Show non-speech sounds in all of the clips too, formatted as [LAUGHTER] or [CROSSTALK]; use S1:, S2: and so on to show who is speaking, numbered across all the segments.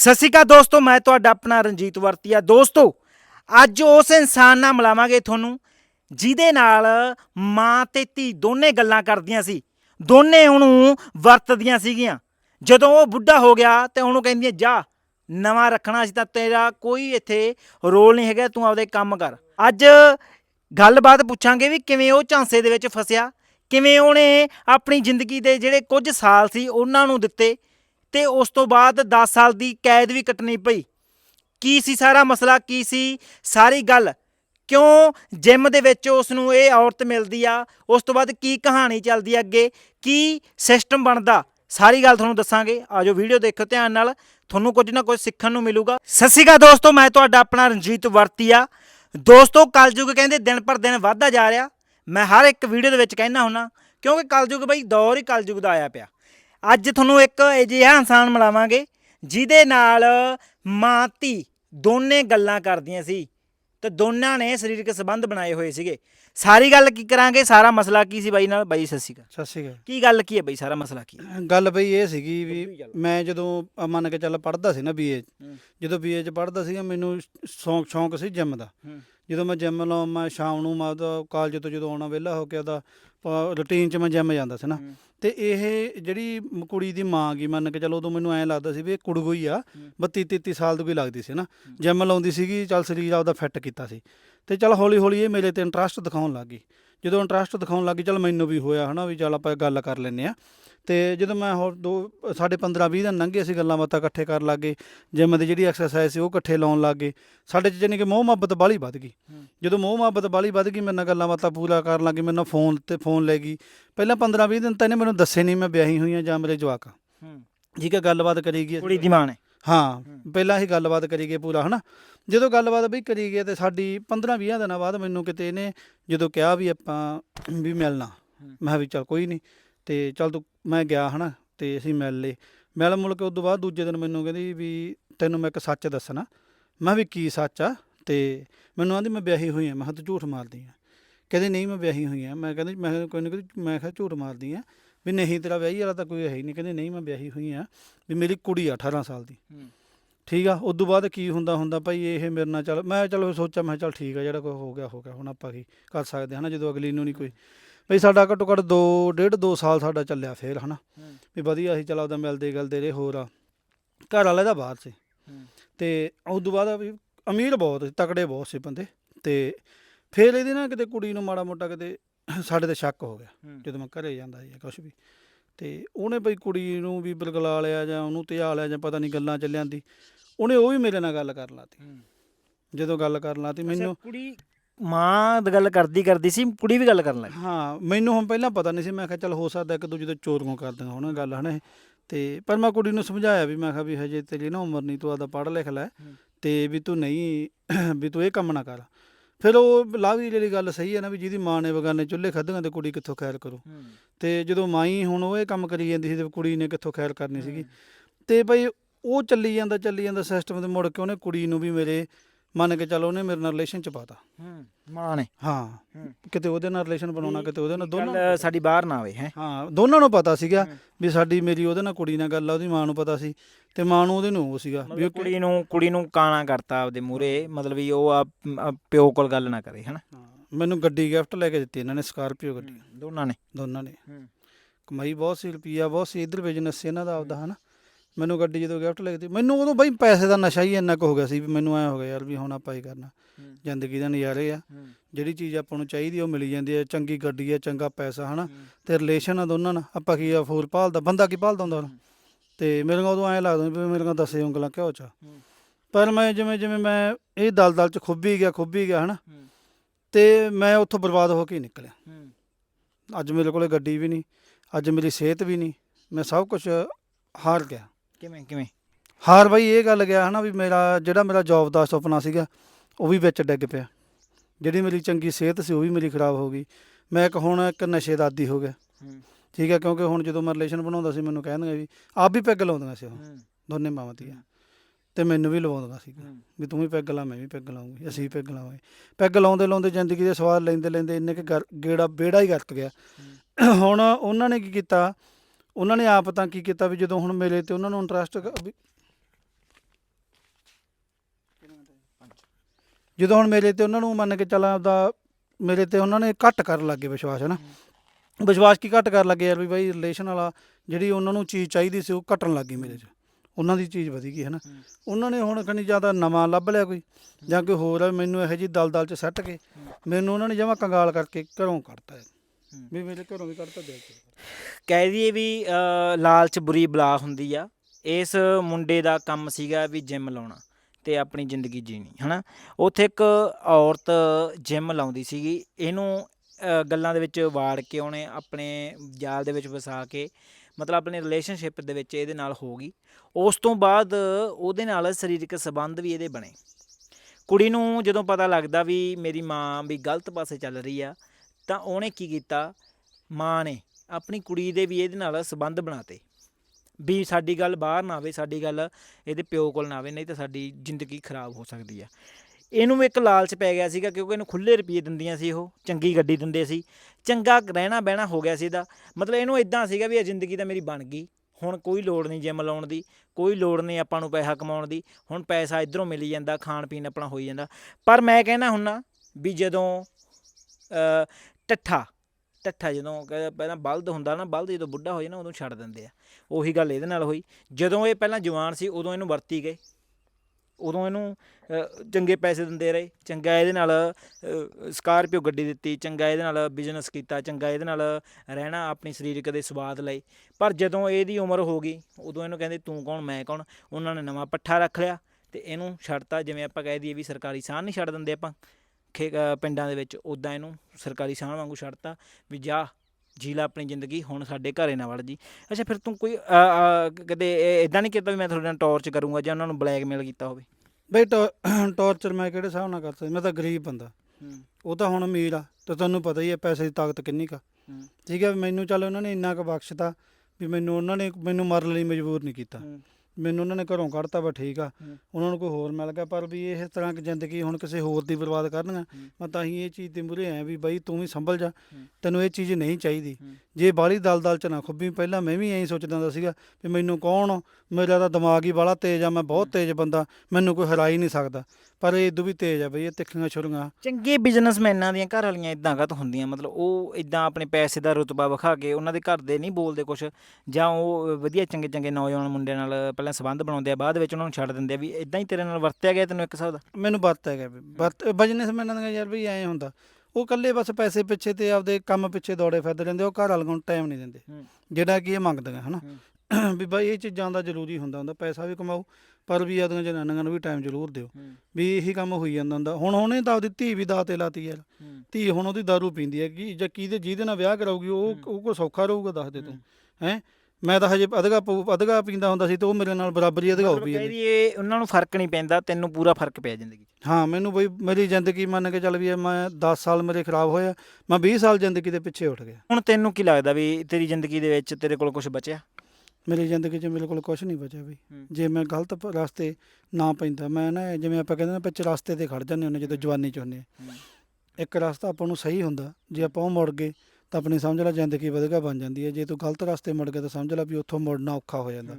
S1: ਸਤਿ ਸ਼੍ਰੀ ਅਕਾਲ ਦੋਸਤੋ, ਮੈਂ ਤੁਹਾਡਾ ਆਪਣਾ ਰਣਜੀਤ ਵਰਤੀਆ। ਦੋਸਤੋ, ਅੱਜ ਉਸ ਇਨਸਾਨ ਨਾਲ ਮਿਲਾਵਾਂਗੇ ਤੁਹਾਨੂੰ, ਜਿਹਦੇ ਨਾਲ ਮਾਂ ਤੇ ਧੀ ਦੋਨੇ ਗੱਲਾਂ ਕਰਦੀਆਂ ਸੀ। ਦੋਨੇ ਉਹਨੂੰ ਵਰਤਦੀਆਂ ਸੀਗੀਆਂ। ਜਦੋਂ ਉਹ ਬੁੱਢਾ ਹੋ ਗਿਆ ਤੇ ਉਹਨੂੰ ਕਹਿੰਦੀਆਂ, ਜਾ, ਨਵਾਂ ਰੱਖਣਾ ਸੀ ਤਾਂ ਤੇਰਾ ਕੋਈ ਇੱਥੇ ਰੋਲ ਨਹੀਂ ਹੈਗਾ, ਤੂੰ ਆਪਦੇ ਕੰਮ ਕਰ। ਅੱਜ ਗੱਲਬਾਤ ਪੁੱਛਾਂਗੇ ਵੀ ਕਿਵੇਂ ਉਹ ਝਾਂਸੇ ਦੇ ਵਿੱਚ ਫਸਿਆ, ਕਿਵੇਂ ਉਹਨੇ ਆਪਣੀ ਜ਼ਿੰਦਗੀ ਦੇ ਜਿਹੜੇ ਕੁਝ ਸਾਲ ਸੀ ਉਹਨਾਂ ਨੂੰ ਦਿੱਤੇ ਤੇ ਉਸ ਤੋਂ ਬਾਅਦ 10 ਸਾਲ ਦੀ ਕੈਦ ਵੀ ਕੱਟਣੀ ਪਈ। ਕੀ ਸੀ ਸਾਰਾ ਮਸਲਾ, ਕੀ ਸੀ ਸਾਰੀ ਗੱਲ? ਕਿਉਂ ਜਿਮ ਦੇ ਵਿੱਚ ਉਸ ਨੂੰ ਇਹ ਔਰਤ ਮਿਲਦੀ ਆ, ਉਸ ਤੋਂ ਬਾਅਦ ਕੀ ਕਹਾਣੀ ਚੱਲਦੀ ਆ ਅੱਗੇ, ਕੀ ਸਿਸਟਮ ਬਣਦਾ? ਸਾਰੀ ਗੱਲ ਤੁਹਾਨੂੰ ਦੱਸਾਂਗੇ। ਆਜੋ ਵੀਡੀਓ ਦੇਖੋ ਧਿਆਨ ਨਾਲ। ਤੁਹਾਨੂੰ ਕੁਝ ਨਾ ਕੁਝ ਸਿੱਖਣ ਨੂੰ ਮਿਲੂਗਾ। ਸਤਿ ਸ਼੍ਰੀ ਅਕਾਲ ਦੋਸਤੋ, ਮੈਂ ਤੁਹਾਡਾ ਆਪਣਾ ਰਣਜੀਤ ਵਰਤੀਆ ਦੋਸਤੋ, ਕਲਯੁਗ ਕਹਿੰਦੇ ਦਿਨ ਪਰ ਦਿਨ ਵੱਧਦਾ ਜਾ ਰਿਹਾ। ਮੈਂ ਹਰ ਇੱਕ ਵੀਡੀਓ ਦੇ ਵਿੱਚ ਕਹਿਣਾ ਹੁੰਨਾ, ਕਿਉਂਕਿ ਕਲਯੁਗ ਬਈ ਦੌਰ ਹੀ ਕਲਯੁਗ ਦਾ ਆਇਆ ਪਿਆ। ਅੱਜ ਤੁਹਾਨੂੰ ਇੱਕ ਅਜਿਹਾ ਇਨਸਾਨ ਮਿਲਾਵਾਂਗੇ ਜਿਹਦੇ ਨਾਲ ਮਾਂ ਧੀ ਦੋਨੇ ਗੱਲਾਂ ਕਰਦੀਆਂ ਸੀ ਤੇ ਦੋਨਾਂ ਨੇ ਸਰੀਰਕ ਸੰਬੰਧ ਬਣਾਏ ਹੋਏ ਸੀਗੇ ਸਾਰੀ ਗੱਲ ਕੀ ਕਰਾਂਗੇ ਸਾਰਾ ਮਸਲਾ ਕੀ ਸੀ ਬਾਈ ਨਾਲ ਬਾਈ ਸਤਿ ਸ਼੍ਰੀ ਅਕਾਲ
S2: ਸਤਿ ਸ਼੍ਰੀ ਅਕਾਲ
S1: ਕੀ ਗੱਲ ਕੀ ਹੈ ਬਾਈ ਸਾਰਾ ਮਸਲਾ ਕੀ ਹੈ?
S2: ਗੱਲ ਬਈ ਇਹ ਸੀਗੀ ਵੀ। ਮੈਂ ਜਦੋਂ ਮੰਨ ਕੇ ਚੱਲ ਪੜ੍ਹਦਾ ਸੀ ਨਾ ਬੀਏ। ਜਦੋਂ ਬੀਏ ਚ ਪੜ੍ਹਦਾ ਸੀਗਾ ਮੈਨੂੰ ਸ਼ੌਂਕ ਸ਼ੌਂਕ ਸੀ ਜਿਮ ਦਾ। ਜਦੋਂ ਮੈਂ ਜਿਮ ਲਾਉਂ ਮੈਂ ਸ਼ਾਮ ਨੂੰ ਮੈਂ ਉਹਦਾ ਕਾਲਜ ਤੋਂ ਜਦੋਂ ਆਉਣਾ ਵਿਹਲਾ ਹੋ ਕੇ ਉਹਦਾ ਰੁਟੀਨ ਚ ਮੈਂ ਜਿਮ ਜਾਂਦਾ ਸੀ ਨਾ। ਤੇ ਇਹ ਜਿਹੜੀ ਕੁੜੀ ਦੀ ਮਾਂ ਗੀ ਮੰਨ ਕੇ ਚੱਲ ਉਦੋਂ ਮੈਨੂੰ ਐਂ ਲੱਗਦਾ ਸੀ ਵੀ ਇਹ ਕੁੜਗੋ ਹੀ ਆ
S1: ਹੂੰ।
S2: 32 33 ਸਾਲ ਦੀ ਕੋਈ ਲੱਗਦੀ ਸੀ ਨਾ ਜਿਮ ਲਾਉਂਦੀ ਸੀਗੀ ਚੱਲ ਸਰੀਰ ਆਪਦਾ ਫਿੱਟ ਕੀਤਾ ਸੀ ਤੇ ਚੱਲ ਹੌਲੀ ਹੌਲੀ ਇਹ ਮੇਰੇ ਤੇ ਇੰਟਰਸਟ ਦਿਖਾਉਣ ਲੱਗ ਗਈ ਜਦੋਂ ਇੰਟਰਸਟ ਦਿਖਾਉਣ ਲੱਗੀ ਚੱਲ ਮੈਨੂੰ ਵੀ ਹੋਇਆ ਹਨਾ ਵੀ ਚੱਲ ਆਪਾਂ ਗੱਲ ਕਰ ਲੈਨੇ ਆ ਤੇ ਜਦੋਂ ਮੈਂ ਹੋਰ ਦੋ ਸਾਡੇ 15 20 ਦਿਨ ਲੰਘੇ ਅਸੀਂ ਗੱਲਾਂ ਬਾਤਾਂ ਇਕੱਠੇ ਕਰਨ ਲੱਗੇ ਜਿਮ ਦੀ ਜਿਹੜੀ ਐਕਸਰਸਾਈਜ਼ ਸੀ ਉਹ ਇਕੱਠੇ ਲਾਉਣ ਲੱਗੇ ਸਾਡੇ ਚ ਜਾਨੀ ਕਿ ਮੋਹ ਮੁਹੱਬਤ ਬਾਲੀ ਵੱਧ ਗਈ। ਜਦੋਂ ਮੋਹ ਮੁਹੱਬਤ ਬਾਲੀ ਵੱਧ ਗਈ ਮੇਰੇ ਨਾਲ ਗੱਲਾਂ ਬਾਤਾਂ ਪੂਰਾ ਕਰਨ ਲੱਗੀ ਮੇਰੇ ਨਾਲ ਫੋਨ ਤੇ ਫੋਨ ਲੈ ਗਈ। ਪਹਿਲਾਂ 15 20 ਦਿਨ ਤਾਂ ਇਹਨੇ ਮੈਨੂੰ ਦੱਸੇ ਨਹੀਂ ਮੈਂ ਵਿਆਹੀ ਹੋਈ ਆ ਜਾਂ ਮੇਰੇ ਜਵਾਕ। ਠੀਕ ਹੈ ਗੱਲਬਾਤ ਕਰੀ ਗਈ।
S1: ਕੁੜੀ ਦੀ ਮਾਂ ਨੇ।
S2: ਹਾਂ। ਪਹਿਲਾਂ ਹੀ ਗੱਲਬਾਤ ਕਰੀ ਗਏ ਪੂਰਾ ਹਨਾ? ਜਦੋਂ ਗੱਲਬਾਤ ਵੀ ਕਰੀ ਗਏ ਤੇ ਸਾਡੀ 15 20 ਦਿਨਾਂ ਬਾਅਦ ਮੈਨੂੰ ਕਿਤੇ ਇਹਨੇ ਜਦੋਂ ਕਿਹਾ ਵੀ ਆਪਾਂ ਵੀ ਮਿਲਣਾ ਮੈਂ ਵੀ ਚੱਲ ਕੋਈ ਨਹੀਂ ਤੇ ਚੱਲ ਤੂੰ ਮੈਂ ਗਿਆ ਹਨਾ? ਤੇ ਅਸੀਂ ਮਿਲ ਲਏ। ਮਿਲ ਮੁਲ ਕੇ ਉਦੋਂ ਬਾਅਦ ਦੂਜੇ ਦਿਨ ਮੈਨੂੰ ਕਹਿੰਦੀ ਵੀ ਤੈਨੂੰ ਮੈਂ ਇੱਕ ਸੱਚ ਦੱਸਣਾ। ਮੈਂ ਵੀ ਕੀ ਸੱਚ ਆ? ਤੇ ਮੈਨੂੰ ਆਂਦੀ ਮੈਂ ਵਿਆਹੀ ਹੋਈ ਆ। ਮੈਂ ਕਿਹਾ ਤੂੰ ਝੂਠ ਮਾਰਦੀ ਆ। ਕਹਿੰਦੀ ਨਹੀਂ ਮੈਂ ਵਿਆਹੀ ਹੋਈ ਆ। ਮੈਂ ਕਹਿੰਦੀ ਮੈਂ ਕੋਈ ਨਹੀਂ ਕਹਿੰਦੀ ਮੈਂ ਕਿਹਾ ਝੂਠ ਮਾਰਦੀ ਆ। ਵੀ ਨਹੀਂ ਤੇਰਾ ਵਿਆਹੀ ਵਾਲਾ ਤਾਂ ਕੋਈ ਹੈ ਹੀ ਨਹੀਂ। ਕਹਿੰਦੀ ਨਹੀਂ ਮੈਂ ਵਿਆਹੀ ਹੋਈ ਆ। ਵੀ ਮੇਰੀ ਕੁੜੀ ਆ 18 ਸਾਲ ਦੀ। ਠੀਕ ਆ? ਉਦੋਂ ਬਾਅਦ ਕੀ ਹੁੰਦਾ ਹੁੰਦਾ ਭਾਈ ਇਹ ਮੇਰੇ ਨਾਲ ਚੱਲ ਮੈਂ ਚਲੋ ਸੋਚਿਆ ਮੈਂ ਚੱਲ ਠੀਕ ਆ ਜਿਹੜਾ ਕੋਈ ਹੋ ਗਿਆ ਹੋ ਗਿਆ। ਹੁਣ ਆਪਾਂ ਕੀ ਕਰ ਸਕਦੇ ਹਾਂ ਨਾ ਜਦੋਂ ਅਗਲੀ ਨੂੰ ਨਹੀਂ ਕੋਈ ਭਈ ਸਾਡਾ ਘੱਟੋ ਘੱਟ 2 ਡੇਢ 2 ਸਾਲ ਸਾਡਾ ਚੱਲਿਆ ਫੇਰ ਹਨਾ। ਵੀ ਵਧੀਆ ਸੀ ਚਲ ਉਹਦਾ ਮਿਲਦੇ ਗਲਦੇ ਰਹੇ ਹੋਰ ਆ। ਘਰ ਵਾਲੇ ਦਾ ਬਾਹਰ ਸੀ। ਤੇ ਉਦੋਂ ਬਾਅਦ ਵੀ ਅਮੀਰ ਬਹੁਤ ਸੀ ਤਕੜੇ ਬਹੁਤ ਸੀ ਬੰਦੇ। ਤੇ ਫੇਰ ਇਹਦੀ ਨਾ ਕਿਤੇ ਕੁੜੀ ਨੂੰ ਮਾੜਾ ਮੋਟਾ ਕਿਤੇ ਸਾਡੇ ਤੇ ਸ਼ੱਕ ਹੋ ਗਿਆ। ਜਦੋਂ ਮੈਂ ਘਰੇ ਜਾਂਦਾ ਸੀ ਕੁਝ ਵੀ ਤੇ ਉਹਨੇ ਬਈ ਕੁੜੀ ਨੂੰ ਵੀ ਬਲਗਲਾ ਲਿਆ ਜਾਂ ਉਹਨੂੰ ਧਿਆ ਲਿਆ ਜਾਂ ਪਤਾ ਨਹੀਂ ਗੱਲਾਂ ਚੱਲਿਆਂ ਦੀ ਉਹਨੇ ਉਹ ਵੀ ਮੇਰੇ ਨਾਲ ਗੱਲ ਕਰਨ ਲਾਤੀ ਜਦੋਂ ਗੱਲ ਕਰਨ ਲਾਤੀ
S1: ਮੈਨੂੰ ਕੁੜੀ ਮਾਂ ਦੀ ਗੱਲ ਕਰਦੀ ਕਰਦੀ ਸੀ ਕੁੜੀ ਵੀ ਗੱਲ ਕਰਨ ਲੱਗੀ
S2: ਹਾਂ ਮੈਨੂੰ ਹੁਣ ਪਹਿਲਾਂ ਪਤਾ ਨਹੀਂ ਸੀ ਮੈਂ ਕਿਹਾ ਚੱਲ ਹੋ ਸਕਦਾ ਇੱਕ ਦੂਜੇ ਤੋਂ ਚੋਰੀਆਂ ਕਰਦੀਆਂ ਹੋਣ ਗੱਲ ਹਨਾ। ਤੇ ਪਰ ਮੈਂ ਕੁੜੀ ਨੂੰ ਸਮਝਾਇਆ ਵੀ ਮੈਂ ਕਿਹਾ ਵੀ ਹਜੇ ਤੇਰੀ ਨਾ ਉਮਰ ਨਹੀਂ ਤੂੰ ਆਦਾ ਪੜ੍ਹ ਲਿਖ ਲੈ। ਤੇ ਵੀ ਤੂੰ ਨਹੀਂ ਵੀ ਤੂੰ ਇਹ ਕੰਮ ਨਾ ਕਰ ਫਿਰ ਉਹ ਲਾਵੀ ਜਿਹੜੀ ਗੱਲ ਸਹੀ ਹੈ ਨਾ ਵੀ ਜਿਹਦੀ ਮਾਂ ਨੇ ਬਗਾਨੇ ਚੁੱਲ੍ਹੇ ਖਾਧੀਆਂ ਤੇ ਕੁੜੀ ਕਿੱਥੋਂ ਖੈਰ ਕਰੂ। ਤੇ ਜਦੋਂ ਮਾਈ ਹੁਣ ਉਹ ਇਹ ਕੰਮ ਕਰੀ ਜਾਂਦੀ ਸੀ ਤੇ ਕੁੜੀ ਨੇ ਕਿੱਥੋਂ ਖੈਰ ਕਰਨੀ ਸੀਗੀ। ਤੇ ਬਈ ਉਹ ਚੱਲੀ ਜਾਂਦਾ ਚੱਲੀ ਜਾਂਦਾ ਸਿਸਟਮ ਤੇ ਮੁੜ ਕੇ ਉਹਨੇ ਕੁੜੀ ਨੂੰ ਵੀ ਮੇਰੇ ਮੰਨ ਕੇ ਚੱਲ ਉਹਨੇ ਮੇਰੇ ਨਾਲ ਰਿਲੇਸ਼ਨ ਚ ਪਾਤਾ।
S1: ਮਾਂ ਨੇ।
S2: ਹਾਂ
S1: ਹੂੰ।
S2: ਕਿਤੇ ਉਹਦੇ ਨਾਲ ਰਿਲੇਸ਼ਨ ਬਣਾਉਣਾ ਕਿਤੇ ਉਹਦੇ ਨਾਲ ਦੋਨੋਂ
S1: ਗੱਲ ਸਾਡੀ ਬਾਹਰ ਨਾ ਆਵੇ ਹੈ।
S2: ਹਾਂ ਦੋਨਾਂ ਨੂੰ ਪਤਾ ਸੀਗਾ
S1: ਹੂੰ।
S2: ਵੀ ਸਾਡੀ ਮੇਰੀ ਉਹਦੇ ਨਾਲ ਕੁੜੀ ਨਾਲ ਗੱਲ ਆ ਉਹਦੀ ਮਾਂ ਨੂੰ ਪਤਾ ਸੀ ਤੇ ਮਾਂ ਨੂੰ ਉਹਦੇ ਨੂੰ ਉਹ ਸੀਗਾ ਵੀ ਉਹ
S1: ਕੁੜੀ ਨੂੰ ਕੁੜੀ ਨੂੰ ਕਾਣਾ ਕਰਤਾ ਆਪਦੇ ਮੂਰੇ ਮਤਲਬ ਵੀ ਉਹ ਆ ਪਿਓ ਕੋਲ ਗੱਲ ਨਾ ਕਰੇ ਹਨਾ?
S2: ਹਾਂ, ਮੈਨੂੰ ਗੱਡੀ ਗਿਫਟ ਲੈ ਕੇ ਦਿੱਤੀ ਇਹਨਾਂ ਨੇ ਸਕਾਰਪੀਓ ਗੱਡੀ।
S1: ਦੋਨਾਂ ਨੇ।
S2: ਦੋਨਾਂ ਨੇ।
S1: ਹੂੰ।
S2: ਕਮਾਈ ਬਹੁਤ ਸੀ ਰੁਪਈਆ ਬਹੁਤ ਸੀ ਇਧਰ ਬਿਜ਼ਨਸ ਸੀ ਇਹਨਾਂ ਦਾ ਆਪਦਾ ਹਨਾ? ਮੈਨੂੰ ਗੱਡੀ ਜਦੋਂ ਗਿਫਟ ਲੈ ਕੇ ਦਿੱਤੀ ਮੈਨੂੰ ਉਦੋਂ ਬਈ ਪੈਸੇ ਦਾ ਨਸ਼ਾ ਹੀ ਇੰਨਾ ਕੁ ਹੋ ਗਿਆ ਸੀ ਵੀ ਮੈਨੂੰ ਐ ਹੋ ਗਿਆ ਯਾਰ ਵੀ ਹੁਣ ਆਪਾਂ ਹੀ ਕਰਨਾ। ਜ਼ਿੰਦਗੀ ਦਾ ਨਜ਼ਾਰੇ ਆ। ਜਿਹੜੀ ਚੀਜ਼ ਆਪਾਂ ਨੂੰ ਚਾਹੀਦੀ ਉਹ ਮਿਲੀ ਜਾਂਦੀ ਹੈ ਚੰਗੀ ਗੱਡੀ ਹੈ ਚੰਗਾ ਪੈਸਾ ਹਨਾ। ਤੇ ਰਿਲੇਸ਼ਨ ਆ ਦੋਨਾਂ ਨਾਲ ਆਪਾਂ ਕੀ ਆ ਫੂਲ ਭਾਲਦਾ ਬੰਦਾ ਕੀ ਭਾਲਦਾ ਹੁੰਦਾ ਤੇ ਮੇਰੇ ਕੋਲ ਉਦੋਂ ਐਂ ਲੱਗਦਾ ਵੀ ਮੇਰੇ ਕੋਲ ਦਸੇ ਉਂਗਲਾਂ ਕਿਉਂ ਚਾ। ਪਰ ਮੈਂ ਜਿਵੇਂ ਜਿਵੇਂ ਮੈਂ ਇਹ ਦਲਦਲ ਚ ਖੁੱਬੀ ਗਿਆ ਖੁੱਬੀ ਗਿਆ ਹਨਾ। ਤੇ ਮੈਂ ਉੱਥੋਂ ਬਰਬਾਦ ਹੋ ਕੇ ਨਿਕਲਿਆ। ਅੱਜ ਮੇਰੇ ਕੋਲੇ ਗੱਡੀ ਵੀ ਨਹੀਂ ਅੱਜ ਮੇਰੀ ਸਿਹਤ ਵੀ ਨਹੀਂ ਮੈਂ ਸਭ ਕੁਝ ਹਾਰ ਗਿਆ।
S1: ਕਿਵੇਂ ਕਿਵੇਂ?
S2: ਹਾਰ ਬਈ ਇਹ ਗੱਲ ਗਿਆ ਹਨਾ ਵੀ ਮੇਰਾ ਜਿਹੜਾ ਮੇਰਾ ਜੌਬ ਦਾ ਸੁਪਨਾ ਸੀਗਾ ਉਹ ਵੀ ਵਿੱਚ ਡਿੱਗ ਪਿਆ। ਜਿਹੜੀ ਮੇਰੀ ਚੰਗੀ ਸਿਹਤ ਸੀ ਉਹ ਵੀ ਮੇਰੀ ਖਰਾਬ ਹੋ ਗਈ। ਮੈਂ ਇੱਕ ਹੁਣ ਇੱਕ ਨਸ਼ੇ ਦਾ ਆਦੀ ਹੋ ਗਿਆ। ਠੀਕ ਹੈ ਕਿਉਂਕਿ ਹੁਣ ਜਦੋਂ ਮੈਂ ਰਿਲੇਸ਼ਨ ਬਣਾਉਂਦਾ ਸੀ ਮੈਨੂੰ ਕਹਿੰਦੇ ਵੀ ਆਪ ਵੀ ਪੈਗ ਲਾਉਂਦੀਆਂ ਸੀ ਉਹ। ਦੋਨੇ ਮਾਵਾਂ ਧੀਆਂ। ਤੇ ਮੈਨੂੰ ਵੀ ਲਵਾਉਂਦੀਆਂ ਸੀ ਵੀ ਤੂੰ ਵੀ ਪੈਗ ਲਾ ਮੈਂ ਵੀ ਪੈਗ ਲਾਉਂਗੀ ਅਸੀਂ ਵੀ ਪੈਗ ਲਾਵਾਂਗੇ। ਪੈਗ ਲਾਉਂਦੇ ਲਾਉਂਦੇ ਜ਼ਿੰਦਗੀ ਦੇ ਸਵਾਦ ਲੈਂਦੇ ਲੈਂਦੇ ਇੰਨੇ ਕਿ ਗੇੜਾ ਬੇੜਾ ਹੀ ਗਰਕ ਗਿਆ। ਹੁਣ ਉਹਨਾਂ ਨੇ ਕੀ ਕੀਤਾ? ਉਹਨਾਂ ਨੇ ਆਪ ਤਾਂ ਕੀ ਕੀਤਾ ਵੀ ਜਦੋਂ ਹੁਣ ਮੇਲੇ ਤੇ ਉਹਨਾਂ ਨੂੰ ਇੰਟਰਸਟ ਜਦੋਂ ਹੁਣ ਮੇਲੇ ਤੇ ਉਹਨਾਂ ਨੂੰ ਮੰਨ ਕੇ ਚੱਲ ਆਪਦਾ ਮੇਰੇ ਤੇ ਉਹਨਾਂ ਨੇ ਘੱਟ ਕਰਨ ਲੱਗੇ ਵਿਸ਼ਵਾਸ ਹੈ ਨਾ ਵਿਸ਼ਵਾਸ ਕੀ ਘੱਟ ਕਰਨ ਲੱਗੇ ਯਾਰ ਵੀ ਬਾਈ ਰਿਲੇਸ਼ਨ ਵਾਲਾ ਜਿਹੜੀ ਉਹਨਾਂ ਨੂੰ ਚੀਜ਼ ਚਾਹੀਦੀ ਸੀ ਉਹ ਘਟਣ ਲੱਗੀ ਮੇਰੇ 'ਚ। ਉਹਨਾਂ ਦੀ ਚੀਜ਼ ਵਧੀ ਗਈ ਹੈ ਨਾ ਉਹਨਾਂ ਨੇ ਹੁਣ ਕਣੀ ਜ਼ਿਆਦਾ ਨਵਾਂ ਲੱਭ ਲਿਆ ਕੋਈ, ਜਾਂ ਕੋਈ ਹੋਰ ਮੈਨੂੰ ਇਹੋ ਜੀ ਦਲਦਲ 'ਚ ਸੱਟ ਕੇ ਮੈਨੂੰ ਉਹਨਾਂ ਨੇ ਜਮਾ ਕੰਗਾਲ ਕਰਕੇ ਘਰੋਂ ਕੱਢਤਾ। ਵੀ ਮੇਰੇ ਘਰੋਂ ਵੀ ਕੱਢਤਾ ਦਿਲ 'ਚ
S1: ਕਹਿ ਦਈਏ ਵੀ ਅ, ਲਾਲਚ ਬੁਰੀ ਬਲਾ ਹੁੰਦੀ ਆ। ਇਸ ਮੁੰਡੇ ਦਾ ਕੰਮ ਸੀਗਾ ਵੀ ਜਿਮ ਲਾਉਣਾ ਤੇ ਆਪਣੀ ਜ਼ਿੰਦਗੀ ਜੀਣੀ ਹਨਾ? ਉੱਥੇ ਇੱਕ ਔਰਤ ਜਿਮ ਲਾਉਂਦੀ ਸੀਗੀ। ਇਹਨੂੰ ਅ, ਗੱਲਾਂ ਦੇ ਵਿੱਚ ਵਾੜ ਕੇ ਉਹਨੇ ਆਪਣੇ ਜਾਲ ਦੇ ਵਿੱਚ ਵਸਾ ਕੇ ਮਤਲਬ ਆਪਣੇ ਰਿਲੇਸ਼ਨਸ਼ਿਪ ਦੇ ਵਿੱਚ ਇਹਦੇ ਨਾਲ ਹੋ ਗਈ। ਉਸ ਤੋਂ ਬਾਅਦ ਉਹਦੇ ਨਾਲ ਸਰੀਰਕ ਸੰਬੰਧ ਵੀ ਇਹਦੇ ਬਣੇ। ਕੁੜੀ ਨੂੰ ਜਦੋਂ ਪਤਾ ਲੱਗਦਾ ਵੀ ਮੇਰੀ ਮਾਂ ਵੀ ਗਲਤ ਪਾਸੇ ਚੱਲ ਰਹੀ ਆ ਤਾਂ ਉਹਨੇ ਕੀ ਕੀਤਾ? ਮਾਂ ਨੇ ਆਪਣੀ ਕੁੜੀ ਦੇ ਵੀ ਇਹਦੇ ਨਾਲ ਸੰਬੰਧ ਬਣਾਤੇ। ਵੀ ਸਾਡੀ ਗੱਲ ਬਾਹਰ ਨਾ ਆਵੇ, ਸਾਡੀ ਗੱਲ ਇਹਦੇ ਪਿਓ ਕੋਲ ਨਾ ਆਵੇ, ਨਹੀਂ ਤਾਂ ਸਾਡੀ ਜ਼ਿੰਦਗੀ ਖਰਾਬ ਹੋ ਸਕਦੀ ਆ। ਇਹਨੂੰ ਵੀ ਇੱਕ ਲਾਲਚ ਪੈ ਗਿਆ ਸੀਗਾ ਕਿਉਂਕਿ ਇਹਨੂੰ ਖੁੱਲੇ ਰੁਪਏ ਦਿੰਦੀਆਂ ਸੀ ਉਹ, ਚੰਗੀ ਗੱਡੀ ਦਿੰਦੇ ਸੀ, ਚੰਗਾ ਰਹਿਣਾ ਬਹਿਣਾ ਹੋ ਗਿਆ ਸੀ ਇਹਦਾ। ਮਤਲਬ ਇਹਨੂੰ ਇਦਾਂ ਸੀਗਾ ਵੀ ਇਹ ਜ਼ਿੰਦਗੀ ਤਾਂ ਮੇਰੀ ਬਣ ਗਈ, ਹੁਣ ਕੋਈ ਲੋੜ ਨਹੀਂ ਜਿਮ ਲਾਉਣ ਦੀ, ਕੋਈ ਲੋੜ ਨਹੀਂ ਆਪਾਂ ਨੂੰ ਪੈਸਾ ਕਮਾਉਣ ਦੀ, ਹੁਣ ਪੈਸਾ ਇਧਰੋਂ ਮਿਲੀ ਜਾਂਦਾ, ਖਾਣ ਪੀਣ ਆਪਣਾ ਹੋਈ ਜਾਂਦਾ। ਪਰ ਮੈਂ ਕਹਿਣਾ ਹੁੰਨਾ ਵੀ ਜਦੋਂ ਟੱਠਾ। ਟੱਠਾ ਜਦੋਂ ਕ ਪਹਿਲਾਂ ਬਲਦ ਹੁੰਦਾ ਨਾ ਬਲਦ ਜਦੋਂ ਬੁੱਢਾ ਹੋ ਜਾਏ ਨਾ ਉਦੋਂ ਛੱਡ ਦਿੰਦੇ ਆ। ਉਹੀ ਗੱਲ ਇਹਦੇ ਨਾਲ ਹੋਈ। ਜਦੋਂ ਇਹ ਪਹਿਲਾਂ ਜਵਾਨ ਸੀ ਉਦੋਂ ਇਹਨੂੰ ਵਰਤੀ ਗਏ। ਉਦੋਂ ਇਹਨੂੰ ਅ, ਚੰਗੇ ਪੈਸੇ ਦਿੰਦੇ ਰਹੇ। ਚੰਗਾ ਇਹਦੇ ਨਾਲ ਸਕਾਰਪੀਓ ਗੱਡੀ ਦਿੱਤੀ। ਚੰਗਾ ਇਹਦੇ ਨਾਲ ਬਿਜ਼ਨਸ ਕੀਤਾ। ਚੰਗਾ ਇਹਦੇ ਨਾਲ ਰਹਿਣਾ ਆਪਣੀ ਸਰੀਰਕ ਦੇ ਸਵਾਦ ਲਈ ਪਰ ਜਦੋਂ ਇਹਦੀ ਉਮਰ ਹੋ ਗਈ ਉਦੋਂ ਇਹਨੂੰ ਕਹਿੰਦੇ ਤੂੰ ਕੌਣ? ਮੈਂ ਕੌਣ? ਉਹਨਾਂ ਨੇ ਨਵਾਂ ਪੱਠਾ ਰੱਖ ਲਿਆ ਤੇ ਇਹਨੂੰ ਛੱਡਤਾ। ਜਿਵੇਂ ਆਪਾਂ ਕਹਿ ਦਈਏ ਵੀ ਸਰਕਾਰੀ ਸਾਹ ਨਹੀਂ ਛੱਡ ਦਿੰਦੇ ਆਪਾਂ। ਖੇ ਪਿੰਡਾਂ ਦੇ ਵਿੱਚ ਉਦਾਂ ਇਹਨੂੰ ਸਰਕਾਰੀ ਸਾਹ ਵਾਂਗੂ ਛੱਡਤਾ ਵੀ ਜਾ ਜੀ ਲੈ ਆਪਣੀ ਜ਼ਿੰਦਗੀ ਹੁਣ ਸਾਡੇ ਘਰੇ ਨਾ ਵੜ ਜੀ। ਅੱਛਾ ਫਿਰ ਤੂੰ ਕੋਈ ਕਦੇ ਇਦਾਂ ਨਹੀਂ ਕੀਤਾ ਵੀ ਮੈਂ ਤੁਹਾਡੇ ਨਾਲ ਟੌਰਚ ਕਰੂੰਗਾ ਜਾਂ ਉਹਨਾਂ ਨੂੰ ਬਲੈਕਮੇਲ ਕੀਤਾ ਹੋਵੇ?
S2: ਬਈ ਟੌਰਚਰ ਮੈਂ ਕਿਹੜੇ ਹਿਸਾਬ ਨਾਲ ਕਰ ਸਕਦਾ ਮੈਂ ਤਾਂ ਗਰੀਬ ਬੰਦਾ। ਉਹ ਤਾਂ ਹੁਣ ਅਮੀਰ ਆ ਤੇ ਤੁਹਾਨੂੰ ਪਤਾ ਹੀ ਹੈ ਪੈਸੇ ਦੀ ਤਾਕਤ ਕਿੰਨੀ ਕਾ। ਠੀਕ ਹੈ ਮੈਨੂੰ ਚੱਲ ਉਹਨਾਂ ਨੇ ਇੰਨਾ ਕੁ ਬਖਸ਼ਤਾ ਵੀ ਮੈਨੂੰ ਉਹਨਾਂ ਨੇ ਮੈਨੂੰ ਮਰਨ ਲਈ ਮਜਬੂਰ ਨਹੀਂ ਕੀਤਾ। ਮੈਨੂੰ ਉਹਨਾਂ ਨੇ ਘਰੋਂ ਕੱਢਤਾ ਵਾ ਠੀਕ ਆ
S1: ਹੂੰ।
S2: ਉਹਨਾਂ ਨੂੰ ਕੋਈ ਹੋਰ ਮਿਲ ਗਿਆ ਪਰ ਵੀ ਇਸ ਤਰ੍ਹਾਂ ਕਿ ਜ਼ਿੰਦਗੀ ਹੁਣ ਕਿਸੇ ਹੋਰ ਦੀ ਬਰਬਾਦ ਕਰਨਗਾ
S1: ਹੂੰ।
S2: ਮੈਂ ਤਾਂ ਹੀ ਇਹ ਚੀਜ਼ ਦੇ ਮੂਰੇ ਆਇਆ ਵੀ ਬਾਈ ਤੂੰ ਵੀ ਸੰਭਲ ਜਾ
S1: ਹੂੰ।
S2: ਤੈਨੂੰ ਇਹ ਚੀਜ਼ ਨਹੀਂ ਚਾਹੀਦੀ
S1: ਹੂੰ।
S2: ਜੇ ਬਾਲੀ ਦਲਦਲ ਚ ਨਾ ਖੁੱਬੀ ਪਹਿਲਾਂ ਮੈਂ ਵੀ ਐਂ ਸੋਚਦਾ ਹੁੰਦਾ ਸੀਗਾ ਵੀ ਮੈਨੂੰ ਕੌਣ ਮੇਰਾ ਤਾਂ ਦਿਮਾਗ ਹੀ ਬਾਲਾ ਤੇਜ਼ ਆ ਮੈਂ ਬਹੁਤ ਤੇਜ਼ ਬੰਦਾ ਮੈਨੂੰ ਕੋਈ ਹਰਾ ਹੀ ਨਹੀਂ ਸਕਦਾ ਪਰ ਇਹ ਇਦੋਂ ਵੀ ਤੇਜ਼ ਆ ਬਈ ਇਹ ਤਿੱਖੀਆਂ ਛੁਰੀਆਂ।
S1: ਚੰਗੇ ਬਿਜ਼ਨਸਮੈਨਾਂ ਦੀਆਂ ਘਰ ਵਾਲੀਆਂ ਇਦਾਂ ਘੱਟ ਹੁੰਦੀਆਂ ਮਤਲਬ ਉਹ ਇਦਾਂ ਆਪਣੇ ਪੈਸੇ ਦਾ ਰੁਤਬਾ ਵਿਖਾ ਕੇ ਉਹਨਾਂ ਦੇ ਘਰ ਦੇ ਨਹੀਂ ਬੋਲਦੇ ਕੁਛ ਜਾਂ ਉਹ ਵਧੀਆ ਚੰਗੇ ਚੰਗੇ ਨੌਜਵਾਨ ਮੁੰਡਿਆਂ ਨਾਲ ਪਹਿਲਾਂ ਸੰਬੰਧ ਬਣਾਉਂਦੇ ਆ ਬਾਅਦ ਵਿੱਚ ਉਹਨਾਂ ਨੂੰ ਛੱਡ ਦਿੰਦੇ ਆ ਵੀ ਇਦਾਂ ਹੀ ਤੇਰੇ ਨਾਲ ਵਰਤਿਆ ਗਿਆ ਤੈਨੂੰ ਇੱਕ ਹਿਸਾਬ ਦਾ?
S2: ਮੈਨੂੰ ਵਰਤ ਹੈਗਾ ਵੀ ਵਰਤ ਬਿਜ਼ਨਸਮੈਨਾਂ ਦਾ ਯਾਰ ਵੀ ਐਂ ਹੁੰਦਾ ਉਹ ਇਕੱਲੇ ਬਸ ਪੈਸੇ ਪਿੱਛੇ ਤੇ ਆਪਦੇ ਕੰਮ ਪਿੱਛੇ ਦੌੜੇ ਫਿਰਦੇ ਰਹਿੰਦੇ ਉਹ ਘਰ ਵਾਲਿਆਂ ਨੂੰ ਟਾਈਮ ਨਹੀਂ ਦਿੰਦੇ। ਜਿਹੜਾ ਕਿ ਇਹ ਮੰਗਦੀਆਂ ਹਨਾ? ਵੀ ਬਾਈ ਇਹ ਚੀਜ਼ਾਂ ਦਾ ਜ਼ਰੂਰੀ ਹੁੰਦਾ ਹੁੰਦਾ ਪੈਸਾ ਵੀ ਕਮਾਓ ਪਰ ਵੀ ਆਦੀਆਂ ਜਨਾਨੀਆਂ ਨੂੰ ਵੀ ਟਾਈਮ ਜ਼ਰੂਰ ਦਿਓ। ਵੀ ਇਹੀ ਕੰਮ ਹੋਈ ਜਾਂਦਾ ਹੁੰਦਾ। ਹੁਣ ਉਹਨੇ ਤਾਂ ਆਪਦੀ ਧੀ ਵੀ ਦਾਅ ਤੇ ਲਾਤੀ ਯਾਰ। ਧੀ ਹੁਣ ਉਹਦੀ ਦਾਰੂ ਪੀਂਦੀ ਹੈ ਕਿ ਜਾਂ ਕਿਹਦੇ ਜਿਹਦੇ ਨਾਲ ਵਿਆਹ ਕਰਾਊਗੀ ਉਹ ਉਹ ਕੋ ਸੌਖਾ ਰਹੂਗਾ ਦੱਸ ਦੇ ਤੂੰ। ਹੈ। ਮੈਂ ਤਾਂ ਹਜੇ ਅਧਗਾ ਅਧਗਾ ਪੀਂਦਾ ਹੁੰਦਾ ਸੀ ਤੇ ਉਹ ਮੇਰੇ ਨਾਲ ਬਰਾਬਰ ਹੀ ਅਧਗਾ ਹੋ। ਪੀ ਜਾਂਦੀ
S1: ਇਹ ਉਹਨਾਂ ਨੂੰ ਫ਼ਰਕ ਨਹੀਂ ਪੈਂਦਾ ਤੈਨੂੰ ਪੂਰਾ ਫ਼ਰਕ ਪਿਆ ਜ਼ਿੰਦਗੀ 'ਚ।
S2: ਹਾਂ ਮੈਨੂੰ ਬਈ ਮੇਰੀ ਜ਼ਿੰਦਗੀ ਮੰਨ ਕੇ ਚੱਲ ਵੀ ਮੈਂ 10 ਸਾਲ ਮੇਰੇ ਖਰਾਬ ਹੋਇਆ ਮੈਂ 20 ਸਾਲ ਜ਼ਿੰਦਗੀ ਦੇ ਪਿੱਛੇ ਉੱਠ ਗਿਆ।
S1: ਹੁਣ ਤੈਨੂੰ ਕੀ ਲੱਗਦਾ ਵੀ ਤੇਰੀ ਜ਼ਿੰਦਗੀ ਦੇ ਵਿੱਚ ਤੇਰੇ ਕੋਲ ਕੁਝ ਬਚਿਆ?
S2: ਮੇਰੀ ਜ਼ਿੰਦਗੀ 'ਚ ਮੇਰੇ ਕੋਲ ਕੁਝ ਨਹੀਂ ਬਚਿਆ ਬਈ
S1: ਹੂੰ।
S2: ਜੇ ਮੈਂ ਗਲਤ ਪ- ਰਸਤੇ ਨਾ ਪੈਂਦਾ ਮੈਂ ਨਾ ਜਿਵੇਂ ਆਪਾਂ ਕਹਿੰਦੇ ਨਾ ਵਿੱਚ ਰਸਤੇ ਤੇ ਖੜ ਜਾਂਦੇ ਹੁੰਦੇ ਜਦੋਂ ਜਵਾਨੀ 'ਚ ਹੁੰਦੇ ਆ। ਇੱਕ ਰਸਤਾ ਆਪਾਂ ਨੂੰ ਸਹੀ ਹੁੰਦਾ ਜੇ ਆਪਾਂ ਉਹ ਮੁੜ ਗਏ ਤਾਂ ਆਪਣੀ ਸਮਝ ਲੈ ਜ਼ਿੰਦਗੀ ਵਧੀਆ ਬਣ ਜਾਂਦੀ ਹੈ ਜੇ ਤੂੰ ਗਲਤ ਰਸਤੇ ਮੁੜ ਗਿਆ ਤਾਂ ਸਮਝ ਲੈ ਵੀ ਉੱਥੋਂ ਮੁੜਨਾ ਔਖਾ ਹੋ ਜਾਂਦਾ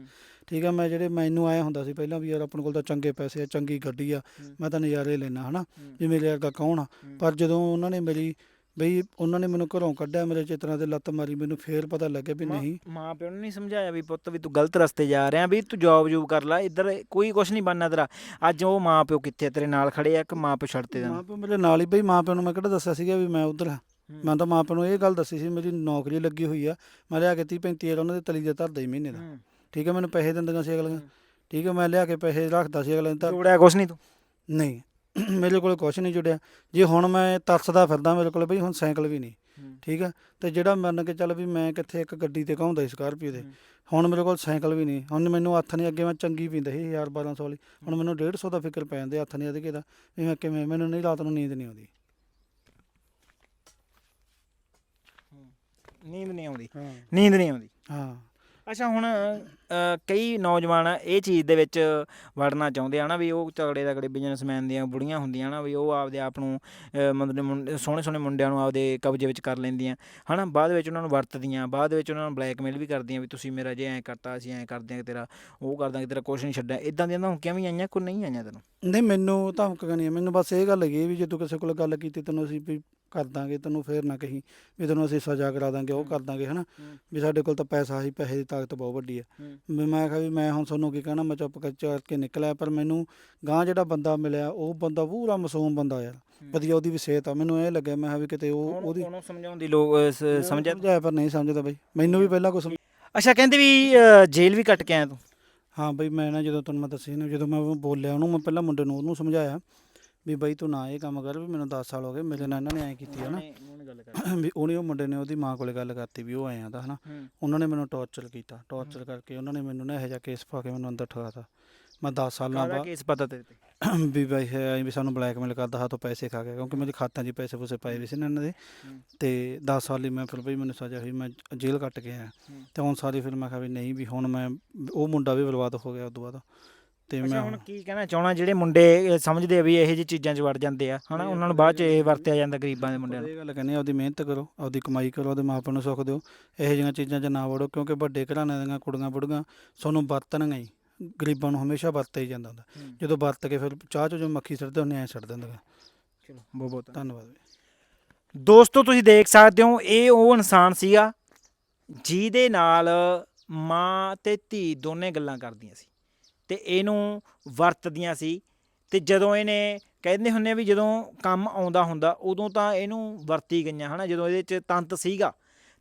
S2: ਠੀਕ ਆ ਮੈਂ ਜਿਹੜੇ ਮੈਨੂੰ ਆਇਆ ਹੁੰਦਾ ਸੀ ਪਹਿਲਾਂ ਵੀ ਯਾਰ ਆਪਣੇ ਕੋਲ ਤਾਂ ਚੰਗੇ ਪੈਸੇ ਆ ਚੰਗੀ ਗੱਡੀ ਆ
S1: ਹੂੰ।
S2: ਮੈਂ ਤਾਂ ਨਜ਼ਾਰੇ ਲੈਣਾ ਹਨਾ
S1: ਹੂੰ।
S2: ਵੀ ਮੇਰੇ ਵਰਗਾ ਕੌਣ ਆ ਪਰ ਜਦੋਂ ਉਹਨਾਂ ਨੇ ਮੇਰੀ ਬਈ ਉਹਨਾਂ ਨੇ ਮੈਨੂੰ ਘਰੋਂ ਕੱਢਿਆ ਮੇਰੇ ਚਿਤਰਾਂ ਤੇ ਲੱਤ ਮਾਰੀ ਮੈਨੂੰ ਫੇਰ ਪਤਾ ਲੱਗਿਆ ਵੀ
S1: ਮਾਂ-
S2: ਨਹੀਂ।
S1: ਮਾਂ ਪਿਓ ਨੇ ਨਹੀਂ ਸਮਝਾਇਆ ਵੀ ਪੁੱਤ ਵੀ ਤੂੰ ਗਲਤ ਰਸਤੇ ਜਾ ਰਿਹਾ ਵੀ ਤੂੰ ਜੌਬ ਜੂਬ ਕਰ ਲੈ ਇੱਧਰ ਕੋਈ ਕੁਝ ਨਹੀਂ ਬਣਨਾ ਤੇਰਾ। ਅੱਜ ਉਹ ਮਾਂ ਪਿਓ ਕਿੱਥੇ? ਤੇਰੇ ਨਾਲ ਖੜੇ ਆ ਕਿ ਮਾਂ ਪਿਓ ਛੱਡਤੇ
S2: ਮਾਂ
S1: ਜਾਣ।
S2: ਪਿਓ ਮੇਰੇ ਨਾਲ ਹੀ ਬਈ ਮਾਂ ਪਿਓ ਨੂੰ ਮੈਂ ਕਿਹੜਾ ਦੱਸਿਆ ਸੀਗਾ ਵੀ ਮੈਂ ਉਧਰ ਮੈਂ ਤਾਂ ਮਾਂ ਪਿਓ ਨੂੰ ਇਹ ਗੱਲ ਦੱਸੀ ਸੀ ਮੇਰੀ ਨੌਕਰੀ ਲੱਗੀ ਹੋਈ ਆ। ਮੈਂ ਲਿਆ ਕੇ 30 35 ਹਜ਼ਾਰ ਉਹਨਾਂ ਦੇ ਤਲੀ ਦੇ ਧਰਦਾ ਹੀ ਮਹੀਨੇ ਦਾ। ਠੀਕ ਹੈ ਮੈਨੂੰ ਪੈਸੇ ਦਿੰਦੀਆਂ ਸੀ ਅਗਲੀਆਂ। ਠੀਕ ਹੈ ਮੈਂ ਲਿਆ ਕੇ ਪੈਸੇ ਰੱਖਦਾ ਸੀ ਅਗਲੇ ਤਾਂ
S1: ਜੋੜਿਆ ਕੁਝ ਨਹੀਂ ਤੂੰ?
S2: ਨਹੀਂ। ਮੇਰੇ ਕੋਲ ਕੁਝ ਨਹੀਂ ਜੁੜਿਆ। ਜੇ ਹੁਣ ਮੈਂ ਤਰਸਦਾ ਫਿਰਦਾ ਮੇਰੇ ਕੋਲ ਬਈ ਹੁਣ ਸਾਈਕਲ ਵੀ ਨਹੀਂ। ਠੀਕ ਆ? ਤੇ ਜਿਹੜਾ ਮੰਨ ਕੇ ਚੱਲ ਵੀ ਮੈਂ ਕਿੱਥੇ ਇੱਕ ਗੱਡੀ ਤੇ ਘਾਉਂਦਾ ਸੀ ਸਕਾਰਪੀਓ ਦੇ
S1: ਹੂੰ।
S2: ਹੁਣ ਮੇਰੇ ਕੋਲ ਸਾਈਕਲ ਵੀ ਨਹੀਂ। ਹੁਣ ਮੈਨੂੰ ਹੱਥ ਨਹੀਂ ਅੱਗੇ ਮੈਂ ਚੰਗੀ ਪੀਂਦਾ ਸੀ 1000 1200 ਵਾਲੀ। ਹੁਣ ਮੈਨੂੰ 150 ਦਾ ਫਿਕਰ ਪੈ ਜਾਂਦੇ ਹੱਥ ਨਹੀਂ ਅਧਕੇ ਦਾ ਵੀ ਮੈਂ ਕਿਵੇਂ ਮੈਨੂੰ ਨਹੀਂ ਰਾਤ ਨੂੰ ਨੀਂਦ ਨਹੀਂ ਆਉਂਦੀ।
S1: ਨੀਂਦ ਨਹੀਂ ਆਉਂਦੀ। ਨੀਂਦ ਨਹੀਂ ਆਉਂਦੀ।
S2: ਹਾਂ।
S1: ਅੱਛਾ ਹੁਣ ਅ, ਕਈ ਨੌਜਵਾਨ ਇਹ ਚੀਜ਼ ਦੇ ਵਿੱਚ ਵੜਨਾ ਚਾਹੁੰਦੇ ਆ ਨਾ ਵੀ ਉਹ ਤਗੜੇ ਤਗੜੇ ਬਿਜ਼ਨਸਮੈਨ ਦੀਆਂ ਬੁੜੀਆਂ ਹੁੰਦੀਆਂ ਨਾ ਵੀ ਉਹ ਆਪਦੇ ਆਪ ਨੂੰ ਅ, ਮਤਲਬ ਮੁੰਡੇ- ਸੋਹਣੇ ਸੋਹਣੇ ਮੁੰਡਿਆਂ ਨੂੰ ਆਪਦੇ ਕਬਜ਼ੇ ਵਿੱਚ ਕਰ ਲੈਂਦੀਆਂ। ਹਨਾ ਬਾਅਦ ਵਿੱਚ ਉਹਨਾਂ ਨੂੰ ਵਰਤਦੀਆਂ ਬਾਅਦ ਵਿੱਚ ਉਹਨਾਂ ਨੂੰ ਬਲੈਕਮੇਲ ਵੀ ਕਰਦੀਆਂ ਵੀ ਤੁਸੀਂ ਮੇਰਾ ਜੇ ਐਂ ਕਰਤਾ ਅਸੀਂ ਐਂ ਕਰ ਦਿਆਂਗੇ ਤੇਰਾ ਉਹ ਕਰ ਦਾਂਗੇ ਤੇਰਾ ਕੁਛ ਨਹੀਂ ਛੱਡਿਆ। ਇਦਾਂ ਦੀਆਂ ਧਮਕੀਆਂ ਵੀ ਆਈਆਂ ਕੋਈ ਨਹੀਂ ਆਈਆਂ ਤੈਨੂੰ?
S2: ਨਹੀਂ ਮੈਨੂੰ ਧਮਕੀਆਂ ਨਹੀਂ ਮੈਨੂੰ ਬਸ ਇਹ ਗੱਲ ਹੈਗੀ ਵੀ ਜੇ ਤੂੰ ਕਿਸੇ ਕੋਲ ਗੱਲ ਕੀਤੀ ਤੈਨੂੰ ਅਸੀਂ ਵੀ ਕਰ ਦਾਂਗੇ ਤੈਨੂੰ ਫੇਰ ਨਾ ਕਹੀਂ। ਵੀ ਤੈਨੂੰ ਅਸੀਂ ਸਜ਼ਾ ਕਰਾ ਦਾਂਗੇ ਉਹ ਕਰ ਦਾਂਗੇ ਹਨਾ। ਵੀ ਸਾਡੇ ਕੋਲ ਤਾਂ ਪੈਸਾ ਹੀ ਪੈਸੇ ਦੀ ਤਾਕਤ ਬਹੁਤ ਵੱਡੀ ਹੈ। ਵੀ ਮੈਂ ਕਿਹਾ ਵੀ ਮੈਂ ਹੁਣ ਤੁਹਾਨੂੰ ਕੀ ਕਹਿਣਾ ਮੈਂ ਚੁੱਪ ਕਰਕੇ ਨਿਕਲਿਆ ਪਰ ਮੈਨੂੰ ਗਾਂ ਜਿਹੜਾ ਬੰਦਾ ਮਿਲਿਆ ਉਹ ਬੰਦਾ ਪੂਰਾ ਮਾਸੂਮ ਬੰਦਾ ਯਾਰ। ਵਧੀਆ ਉਹਦੀ ਵੀ ਸਿਹਤ ਆ। ਮੈਨੂੰ ਇਹ ਲੱਗਿਆ ਮੈਂ ਕਿਹਾ ਵੀ ਕਿਤੇ ਉਹ ਉਹਦੀ
S1: ਉਹਨੂੰ ਸਮਝਾਉਣ ਦੀ ਲੋਕ ਸਮਝਿਆ?
S2: ਪਰ ਨਹੀਂ ਸਮਝਦਾ ਬਈ। ਮੈਨੂੰ ਵੀ ਪਹਿਲਾਂ ਕੁਝ
S1: ਅੱਛਾ ਕਹਿੰਦੇ ਵੀ ਜੇਲ੍ਹ ਵੀ ਕੱਟ ਕੇ ਆਇਆ ਤੂੰ?
S2: ਹਾਂ ਬਈ ਮੈਂ ਨਾ ਜਦੋਂ ਤੁਹਾਨੂੰ ਮੈਂ ਦੱਸੀ ਨਾ ਜਦੋਂ ਮੈਂ ਬੋਲਿਆ ਉਹਨੂੰ ਮੈਂ ਪਹਿਲਾਂ ਮੁੰਡੇ ਨੂੰ ਉਹਨੂੰ ਸਮਝਾਇਆ। ਵੀ ਬਈ ਤੂੰ ਨਾ ਇਹ ਕੰਮ ਕਰ ਵੀ ਮੈਨੂੰ 10 ਸਾਲ ਹੋ ਗਏ ਮੇਰੇ ਨਾਲ ਇਹਨਾਂ ਨੇ ਐਂ ਕੀਤੀ ਹੈ ਨਾ। ਵੀ ਉਹਨੇ ਉਹ ਮੁੰਡੇ ਨੇ ਉਹਦੀ ਮਾਂ ਕੋਲੇ ਗੱਲ ਕਰਤੀ ਵੀ ਉਹ ਆਇਆ ਦਾ ਹਨਾ। ਉਹਨਾਂ ਨੇ ਮੈਨੂੰ ਟੌਰਚਰ ਕੀਤਾ। ਟੌਰਚਰ ਕਰਕੇ ਉਹਨਾਂ ਨੇ ਮੈਨੂੰ ਨਾ ਇਹੋ ਜਿਹਾ ਕੇਸ ਪਾ ਕੇ ਮੈਨੂੰ ਅੰਦਰ ਠਾਤਾ ਮੈਂ 10 ਸਾਲਾਂ ਬਾਅਦ
S1: ਕੇਸ ਪਤਾ ਤੇਰੇ ਤੇ? [COUGHS]
S2: ਵੀ ਬਈ ਹੈ ਵੀ ਸਾਨੂੰ ਬਲੈਕਮੇਲ ਕਰਦਾ ਹੱਥੋਂ ਪੈਸੇ ਖਾ ਗਿਆ ਕਿਉਂਕਿ ਮੇਰੇ ਖਾਤਿਆਂ 'ਚ ਪੈਸੇ ਪੂਸੇ ਪਾਏ ਵੀ ਸੀ ਨਾ ਇਹਨਾਂ ਦੇ। ਤੇ 10 ਸਾਲ ਹੀ ਮੈਂ ਫਿਰ ਬਈ ਮੈਨੂੰ ਸਜ਼ਾ ਹੋਈ ਮੈਂ ਜੇਲ੍ਹ ਕੱਟ ਕੇ ਆਇਆ। ਤੇ ਹੁਣ ਸਾਰੀ ਫਿਰ ਮੈਂ ਕਿਹਾ ਵੀ ਨਹੀਂ ਵੀ ਹੁਣ ਮੈਂ ਉਹ ਮੁੰਡਾ ਵੀ ਬਰਬਾਦ ਹੋ ਗਿਆ ਉਦੋਂ ਬਾਅਦ। ਤੇ
S1: ਅੱਛਾ
S2: ਮੈਂ
S1: ਹੁਣ ਕੀ ਕਹਿਣਾ ਚਾਹਣਾ? ਜਿਹੜੇ ਮੁੰਡੇ ਇਹ ਸਮਝਦੇ ਆ ਵੀ ਇਹੋ ਜਿਹੀ ਚੀਜ਼ਾਂ 'ਚ ਵੜ ਜਾਂਦੇ ਆ ਹਨਾ? ਉਹਨਾਂ ਨੂੰ ਬਾਅਦ 'ਚ ਇਹ ਵਰਤਿਆ ਜਾਂਦਾ ਗਰੀਬਾਂ ਦੇ ਮੁੰਡਿਆਂ ਨੂੰ।
S2: ਇਹ ਗੱਲ ਕਹਿੰਦੇ ਆਪਦੀ ਮਿਹਨਤ ਕਰੋ ਆਪਦੀ ਕਮਾਈ ਕਰੋ ਆਪਦੇ ਮਾਪਿਆਂ ਨੂੰ ਸੁੱਖ ਦਿਓ। ਇਹੋ ਜਿਹੀਆਂ ਚੀਜ਼ਾਂ 'ਚ ਨਾ ਵੜੋ ਕਿਉਂਕਿ ਵੱਡੇ ਘਰਾਣਿਆਂ ਦੀਆਂ ਕੁੜੀਆਂ ਬੁੜੀਆਂ ਤੁਹਾਨੂੰ ਵਰਤਣਗੀਆਂ ਹੀ। ਗਰੀਬਾਂ ਨੂੰ ਹਮੇਸ਼ਾ ਵਰਤਿਆ ਹੀ ਜਾਂਦਾ ਹੁੰਦਾ। ਜਦੋਂ ਵਰਤ ਕੇ ਫਿਰ ਚਾਹ 'ਚ ਜੋ ਮੱਖੀ ਸਿੱਟਦੇ ਉਹਨੇ ਐਂ ਛੱਡ ਦਿੰਦੇ ਗਾ।
S1: ਚਲੋ ਬਹੁਤ ਬਹੁਤ
S2: ਧੰਨਵਾਦ।
S1: ਦੋਸਤੋ ਤੁਸੀਂ ਦੇਖ ਸਕਦੇ ਹੋ ਇਹ ਉਹ ਇਨਸਾਨ ਸੀਗਾ ਜਿਹਦੇ ਨਾਲ ਮਾਂ ਤੇ ਧੀ ਦੋਨੇ ਗੱਲਾਂ ਕਰਦੀਆਂ ਸੀ। ਤੇ ਇਹਨੂੰ ਵਰਤਦੀਆਂ ਸੀ। ਤੇ ਜਦੋਂ ਇਹਨੇ ਕਹਿੰਦੇ ਹੁੰਦੇ ਆ ਵੀ ਜਦੋਂ ਕੰਮ ਆਉਂਦਾ ਹੁੰਦਾ, ਉਦੋਂ ਤਾਂ ਇਹਨੂੰ ਵਰਤੀ ਗਈਆਂ, ਹਨਾ? ਜਦੋਂ ਇਹਦੇ ਚ ਤੰਤ ਸੀਗਾ,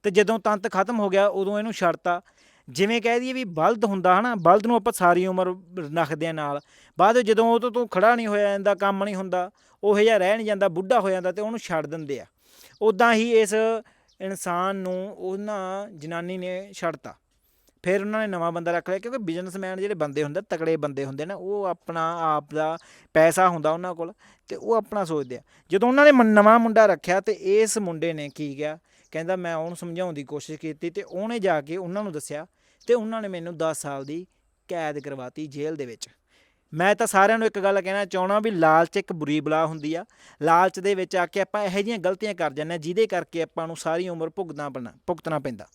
S1: ਤੇ ਜਦੋਂ ਤੰਤ ਖਤਮ ਹੋ ਗਿਆ, ਉਦੋਂ ਇਹਨੂੰ ਛੱਡਤਾ। ਜਿਵੇਂ ਕਹਿ ਦਈਏ ਵੀ ਬਲਦ ਹੁੰਦਾ, ਹਨਾ? ਬਲਦ ਨੂੰ ਆਪਾਂ ਸਾਰੀ ਉਮਰ ਰੱਖਦੇ ਆ ਨਾਲ। ਬਾਅਦ ਜਦੋਂ ਉਹ ਤੋਂ ਤੋਂ ਖੜਾ ਨਹੀਂ ਹੋਇਆ ਜਾਂਦਾ ਕੰਮ ਨਹੀਂ ਹੁੰਦਾ, ਉਹ ਜਿਹਾ ਰਹਿ ਨਹੀਂ ਜਾਂਦਾ, ਬੁੱਢਾ ਹੋ ਜਾਂਦਾ ਤੇ ਉਹਨੂੰ ਛੱਡ ਦਿੰਦੇ ਆ। ਉਦਾਂ ਹੀ ਇਸ ਇਨਸਾਨ ਨੂੰ ਉਹਨਾਂ ਜਨਾਨੀ ਨੇ ਛੱਡਤਾ। ਫਿਰ ਉਹਨਾਂ ਨੇ ਨਵਾਂ ਬੰਦਾ ਰੱਖ ਲਿਆ, ਕਿਉਂਕਿ ਬਿਜ਼ਨਸਮੈਨ ਜਿਹੜੇ ਬੰਦੇ ਹੁੰਦੇ ਤਕੜੇ ਬੰਦੇ ਹੁੰਦੇ ਨੇ, ਉਹ ਆਪਣਾ ਆਪ ਦਾ ਪੈਸਾ ਹੁੰਦਾ ਉਹਨਾਂ ਕੋਲ ਤੇ ਉਹ ਆਪਣਾ ਸੋਚਦੇ ਆ। ਜਦੋਂ ਉਹਨਾਂ ਨੇ ਨਵਾਂ ਮੁੰਡਾ ਰੱਖਿਆ ਤੇ ਇਸ ਮੁੰਡੇ ਨੇ ਕੀ ਕਿਹਾ? ਕਹਿੰਦਾ, ਮੈਂ ਉਹਨੂੰ ਸਮਝਾਉਣ ਦੀ ਕੋਸ਼ਿਸ਼ ਕੀਤੀ ਤੇ ਉਹਨੇ ਜਾ ਕੇ ਉਹਨਾਂ ਨੂੰ ਦੱਸਿਆ ਤੇ ਉਹਨਾਂ ਨੇ ਮੈਨੂੰ 10 ਸਾਲ ਦੀ ਕੈਦ ਕਰਵਾਤੀ ਜੇਲ੍ਹ ਦੇ ਵਿੱਚ। ਮੈਂ ਤਾਂ ਸਾਰਿਆਂ ਨੂੰ ਇੱਕ ਗੱਲ ਕਹਿਣਾ ਚਾਹਣਾ ਵੀ ਲਾਲਚ ਇੱਕ ਬੁਰੀ ਬਲਾ ਹੁੰਦੀ ਆ। ਲਾਲਚ ਦੇ ਵਿੱਚ ਆ ਕੇ ਆਪਾਂ ਇਹੋ ਜਿਹੀਆਂ ਗਲਤੀਆਂ ਕਰ ਜਾਂਦੇ ਹਾਂ, ਜਿਹਦੇ ਕਰਕੇ ਆਪਾਂ ਨੂੰ ਸਾਰੀ ਉਮਰ ਭੁਗਤਣਾ ਪੈਣਾ, ਭੁਗਤਣਾ ਪੈਂਦਾ।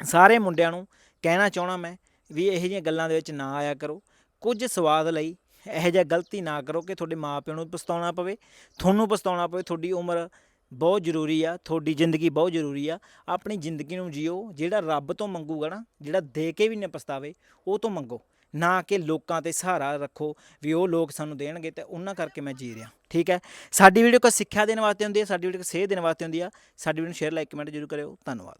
S1: ਸਾਰੇ ਮੁੰਡਿਆਂ ਨੂੰ ਕਹਿਣਾ ਚਾਹਣਾ ਮੈਂ ਵੀ ਇਹੋ ਜਿਹੀਆਂ ਗੱਲਾਂ ਦੇ ਵਿੱਚ ਨਾ ਆਇਆ ਕਰੋ। ਕੁਝ ਸਵਾਦ ਲਈ ਇਹੋ ਜਿਹਾ ਗਲਤੀ ਨਾ ਕਰੋ ਕਿ ਤੁਹਾਡੇ ਮਾਪਿਆਂ ਨੂੰ ਪਛਤਾਉਣਾ ਪਵੇ। ਤੁਹਾਨੂੰ ਪਛਤਾਉਣਾ ਪਵੇ, ਤੁਹਾਡੀ ਉਮਰ ਬਹੁਤ ਜ਼ਰੂਰੀ ਆ, ਤੁਹਾਡੀ ਜ਼ਿੰਦਗੀ ਬਹੁਤ ਜ਼ਰੂਰੀ ਆ। ਆਪਣੀ ਜ਼ਿੰਦਗੀ ਨੂੰ ਜੀਓ, ਜਿਹੜਾ ਰੱਬ ਤੋਂ ਮੰਗੂਗਾ ਨਾ, ਜਿਹੜਾ ਦੇ ਕੇ ਵੀ ਨਾ ਪਛਤਾਵੇ, ਉਹ ਤੋਂ ਮੰਗੋ। ਨਾ ਕਿ ਲੋਕਾਂ ਤੇ ਸਹਾਰਾ ਰੱਖੋ ਵੀ ਉਹ ਲੋਕ ਸਾਨੂੰ ਦੇਣਗੇ ਤੇ ਉਹਨਾਂ ਕਰਕੇ ਮੈਂ ਜੀ ਰਿਹਾ। ਠੀਕ ਹੈ? ਸਾਡੀ ਵੀਡੀਓ ਕੋ ਸਿੱਖਿਆ ਦੇਣ ਵਾਸਤੇ ਹੁੰਦੀ ਹੈ ਸਾਡੀ ਵੀਡੀਓ ਕੋ ਸੇਧ ਦੇਣ ਵਾਸਤੇ ਹੁੰਦੀ ਆ। ਸਾਡੀ ਵੀਡੀਓ ਨੂੰ ਸ਼ੇਅਰ, ਲਾਈਕ, ਕਮੈਂਟ ਜ਼ਰੂਰ ਕਰਿਓ। ਧੰਨਵਾਦ।